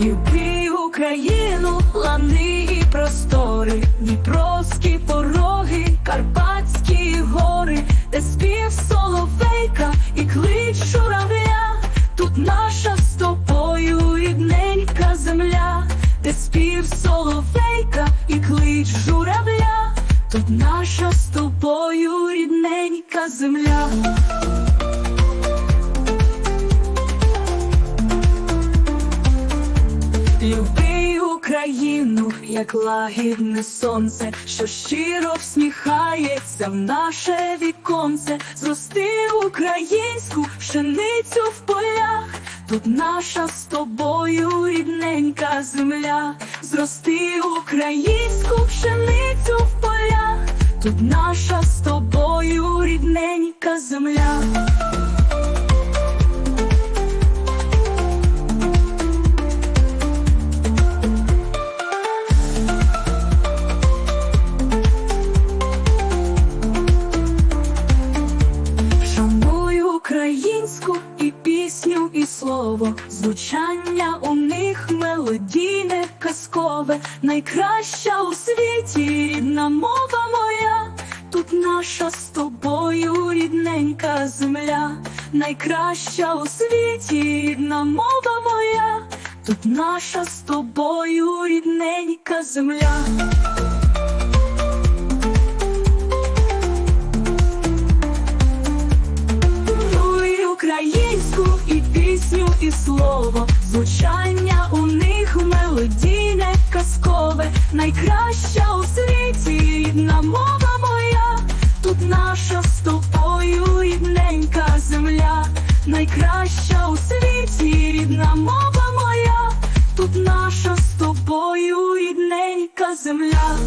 Люби Україну, лани і простори, Дніпровські пороги, Карпатські гори, де спів соловейка і клич журавля, тут наша з тобою рідненька земля, де спів соловейка і клич журавля, тут наша з тобою рідненька земля. Україну, як лагідне сонце, що щиро всміхається в наше віконце, зрости українську пшеницю в полях, тут наша з тобою рідненька земля, зрости українську пшеницю в полях, тут наша з тобою рідненька земля. Українську і пісню, і слово, звучання у них мелодійне, казкове, найкраща у світі рідна мова моя, тут наша з тобою рідненька земля, найкраща у світі рідна мова моя, тут наша з тобою рідненька земля. Слово, звучання у них мелодійне, казкове, найкраща у світі рідна мова моя, тут наша з тобою рідненька земля, найкраща у світі рідна мова моя, тут наша з тобою рідненька земля.